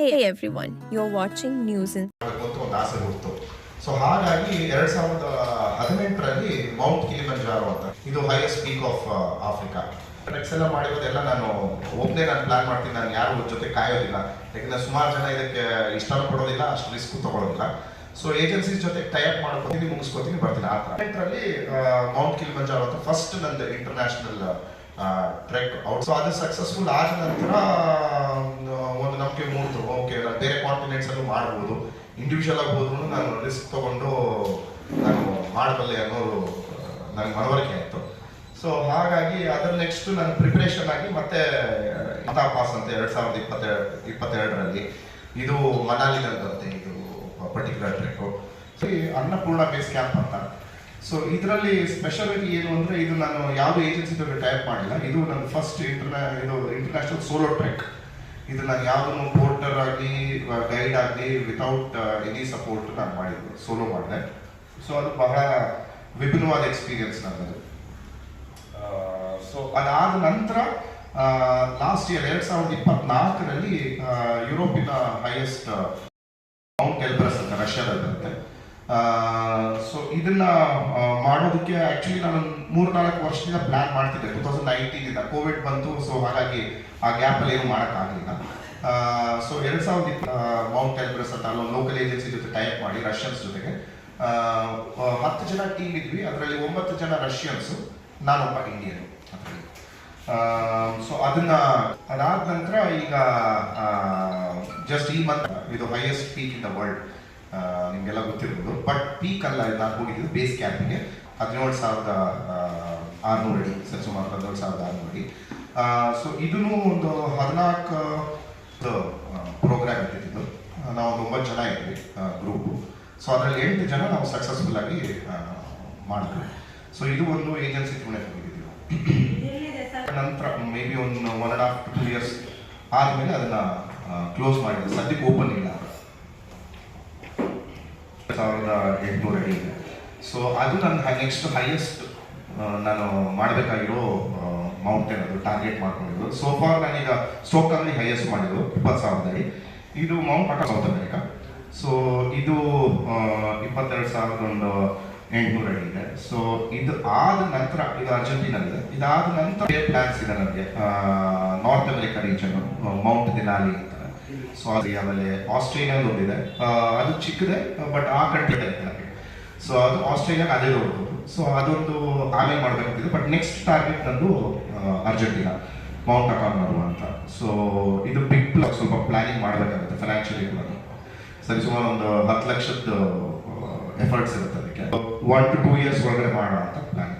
Hey everyone, you're watching news in ಮಾಡಬೇಕು ಅಂತ ಒಂದು ಆಸೆ ಹುಟ್ಟು ಸೊ ಹಾಗಾಗಿ ಎರಡ್ ಸಾವಿರದ ಹದಿನೆಂಟರಲ್ಲಿ ಮೌಂಟ್ ಕಿಲಿಮಂಜಾರೋ ಅಂತ. ಇದು highest peak of Africa treks ಎಲ್ಲ ಮಾಡಿರೋದೆಲ್ಲ ನಾನು ಒಬ್ಬನೇ ನಾನು ಪ್ಲಾನ್ ಮಾಡ್ತೀನಿ. ನಾನು ಯಾರು ಜೊತೆ ಕಾಯೋದಿಲ್ಲ. ಯಾಕಂದ್ರೆ ಸುಮಾರು ಜನ ಇದಕ್ಕೆ ಇಷ್ಟ ಪಡೋದಿಲ್ಲ ಅಷ್ಟು ರಿಸ್ಕ್ ತಗೊಳ್ಳೋದಿಲ್ಲ ಸೊ ಏಜೆನ್ಸಿ ಜೊತೆ ಟೈಪ್ ಮಾಡ್ಕೊತೀನಿ ಮುಗಿಸ್ಕೊತೀನಿ ಬರ್ತೀನಿ. ಆ ಥರ. ಹದಿನೆಂಟರಲ್ಲಿ ಮೌಂಟ್ ಕಿಲಿಮಂಜಾರೋ ಅಂತ ಫಸ್ಟ್ ನಂದು ಇಂಟರ್ನ್ಯಾಷನಲ್ ಟ್ರೆಕ್ ಔಟ್ ಸೊ ಅದು ಸಕ್ಸಸ್ಫುಲ್ ಆದ ನಂತರ, ಒಂದು ನಂಬಿಕೆ ಮೂರು ಓಕೆ ನಾನು ಬೇರೆ ಕಾಂಟಿನೆಂಟ್ಸ್ ಅಲ್ಲೂ ಮಾಡ್ಬೋದು. ಇಂಡಿವಿಜುವಲ್ ಆಗಿ ಹೋದ್ರೂ ನಾನು ರಿಸ್ಕ್ ತಗೊಂಡು ನಾನು ಮಾಡಬಲ್ಲೆ ಅನ್ನೋದು ನನಗೆ ಮನವರಿಕೆ ಆಯಿತು. ಸೊ ಹಾಗಾಗಿ ಅದರ ನೆಕ್ಸ್ಟ್ ನಾನು ಪ್ರಿಪರೇಷನ್ ಆಗಿ ಮತ್ತೆ, ಇಂತಾ ಪಾಸ್ ಅಂತ ಎರಡ್ ಸಾವಿರದ ಇಪ್ಪತ್ತೆರಡು ಇಪ್ಪತ್ತೆರಡರಲ್ಲಿ ಇದು ಮನಾಲಿನಲ್ಲಿ ಅಂತಂತೆ ಇದು particular trek Annapurna base camp ಅಂತ. ಸೊ ಇದರಲ್ಲಿ ಸ್ಪೆಷಾಲಿಟಿ ಏನು ಅಂದ್ರೆ ಇದು ನಾನು ಯಾವುದೇ ಏಜೆನ್ಸಿ ಟೈಪ್ ಮಾಡಿಲ್ಲ. ಇದು ನನ್ನ ಫಸ್ಟ್ ಇಂಟರ್ನ್ಯಾ ಇದು ಇಂಟರ್ನ್ಯಾಷನಲ್ ಸೋಲೋ ಟ್ರೆಕ್ ಇದು ನಾನು ಯಾವುದನ್ನು ಪೋರ್ಟರ್ ಆಗಲಿ ಗೈಡ್ ಆಗಲಿ ವಿತೌಟ್ ಎನಿ ಸಪೋರ್ಟ್ ನಾನು ಮಾಡಿದ್ದು ಸೋಲೋ ಮಾಡಿದೆ. ಸೊ ಅದು ಬಹಳ ವಿಭಿನ್ನವಾದ ಎಕ್ಸ್ಪೀರಿಯನ್ಸ್ ನನ್ನದು. ಸೊ ಅದಾದ ನಂತರ ಲಾಸ್ಟ್ ಇಯರ್ ಎರಡ್ ಸಾವಿರದ ಇಪ್ಪತ್ನಾಲ್ಕರಲ್ಲಿ ಯುರೋಪಿನ ಹೈಯೆಸ್ಟ್ ಮೌಂಟ್ ಎಲ್ಬ್ರಸ್ ಅಂತ ರಷ್ಯಾದಲ್ಲಿ ಬರುತ್ತೆ ಸೊ ಇದನ್ನ ಮಾಡೋದಕ್ಕೆ ಆಕ್ಚುಲಿ ನಾನು ಮೂರು ನಾಲ್ಕು ವರ್ಷದಿಂದ ಪ್ಲಾನ್ ಮಾಡ್ತಿದ್ದೆ. ಟೂ ತೌಸಂಡ್ ನೈನ್ಟೀನ್ ಇಂದ ಕೋವಿಡ್ ಬಂತು ಸೊ ಹಾಗಾಗಿ ಆ ಗ್ಯಾಪ್ ಅಲ್ಲಿ ಏನು ಮಾಡೋಕ್ಕಾಗಲಿಲ್ಲ. ಸೊ ಎರಡ್ ಸಾವಿರದ ಮೌಂಟ್ ಎಲ್ಬ್ರಸ್ ಅಂತ ಅಲ್ಲೊಂದು ಲೋಕಲ್ ಏಜೆನ್ಸಿ ಜೊತೆ ಟೈಪ್ ಮಾಡಿ ರಷ್ಯನ್ಸ್ ಜೊತೆಗೆ. ಹತ್ತು ಜನ ಟೀಮ್ ಇದ್ವಿ. ಅದರಲ್ಲಿ ಒಂಬತ್ತು ಜನ ರಷ್ಯನ್ಸ್ ನಾನೊಬ್ಬ ಇಂಡಿಯನ್ ಅದರಲ್ಲಿ. ಸೊ ಅದನ್ನ ಅದಾದ ನಂತರ ಈಗ ಜಸ್ಟ್ ಈ ಮಂತ್ ಇದು highest peak in the world ನಿಮಗೆಲ್ಲ ಗೊತ್ತಿರ್ಬೋದು. ಬಟ್ ಪೀಕ್ ಅಲ್ಲ ಇದು ನಾನು ಹೋಗಿದ್ದು ಬೇಸ್ ಕ್ಯಾಂಪಿಗೆ ಹದಿನೇಳು ಸಾವಿರದ ಆರುನೂರು ಅಡಿ ಸರಿ ಸುಮಾರು ಹದಿನೇಳು ಸಾವಿರದ ಆರುನೂರು ಅಡಿ. ಸೊ ಇದನ್ನು ಒಂದು ಹದಿನಾಲ್ಕು ಪ್ರೋಗ್ರಾಮ್ ಇದ್ದಿದ್ದು ನಾವು ಒಂದು ಒಂಬತ್ತು ಜನ ಇದ್ವಿ ಗ್ರೂಪು ಸೊ ಅದರಲ್ಲಿ ಎಂಟು ಜನ ನಾವು ಸಕ್ಸಸ್ಫುಲ್ ಆಗಿ ಆ, ಮಾಡಿದ್ವಿ. ಸೊ ಇದು ಒಂದು ಏಜೆನ್ಸಿ ತುಂಬ ಹೋಗಿದ್ದೀವಿ. ನಂತರ ಮೇ ಬಿ ಒಂದು one and half two years ಆದಮೇಲೆ ಅದನ್ನು ಕ್ಲೋಸ್ ಮಾಡಿದ್ವಿ ಸದ್ಯಕ್ಕೆ ಓಪನ್ ಇಲ್ಲ ಸಾವಿರದ ಎಂಟುನೂರ ಅಡಿ ಇದೆ ಸೊ ಅದು ನನ್ನ ನೆಕ್ಸ್ಟ್ ಹೈಯೆಸ್ಟ್ ನಾನು ಮಾಡಬೇಕಾಗಿರೋ ಮೌಂಟೇನ್ ಅದು ಟಾರ್ಗೆಟ್ ಮಾಡ್ಕೊಂಡಿದ್ದು ಸೊ ಫಾರ್ ನಾನೀಗ ಸ್ಟೋಕಲ್ಲಿ ಹೈಯೆಸ್ಟ್ ಮಾಡಿದ್ದು, ಇಪ್ಪತ್ತು ಸಾವಿರದಲ್ಲಿ. ಇದು ಮೌಂಟ್ ಅಟ ಸೌತ್ ಅಮೆರಿಕಾ ಸೊ ಇದು ಇಪ್ಪತ್ತೆರಡು ಸಾವಿರದ ಒಂದು ಎಂಟುನೂರ ಇದೆ ಸೊ ಇದು ಆದ ನಂತರ, ಇದು ಅರ್ಜೆಂಟೀನಲ್ಲಿದೆ ಇದಾದ ನಂತರ ಪ್ಲಾನ್ಸ್ ಇದೆ ನನಗೆ North America region mount Denali ಅಂತ ಸೊ ಅದು ಆಮೇಲೆ ಆಸ್ಟ್ರೇಲಿಯಾದ ಒಂದಿದೆ. ಅದು ಚಿಕ್ಕದೆ ಬಟ್ ಆ ಕಂಟ್ರಿ ನನಗೆ ಸೊ ಅದು ಆಸ್ಟ್ರೇಲಿಯಾಗ ಅದೇ ದೊಡ್ಡದು ಸೊ ಅದೊಂದು ಆಮೇಲೆ ಮಾಡಬೇಕಿದೆ ಬಟ್ ನೆಕ್ಸ್ಟ್ ಟಾರ್ಗೆಟ್ ನಂದು ಅರ್ಜೆಂಟೀನಾ ಮೌಂಟ್ ಅಕಾನರು ಅಂತ. ಸೊ ಇದು ಬಿಗ್ ಪ್ಲಾಕ್ ಸ್ವಲ್ಪ ಪ್ಲಾನಿಂಗ್ ಮಾಡಬೇಕಾಗುತ್ತೆ ಫೈನಾನ್ಷಿಯಲಿ ಕೂಡ ಸರಿ, ಸುಮಾರು ಒಂದು ಹತ್ತು ಲಕ್ಷದ ಎಫರ್ಟ್ಸ್ ಇರುತ್ತೆ ಅದಕ್ಕೆ. ಒನ್ ಟು ಟೂ ಇಯರ್ಸ್ ಒಳಗಡೆ ಮಾಡೋಣ ಅಂತ ಪ್ಲಾನ್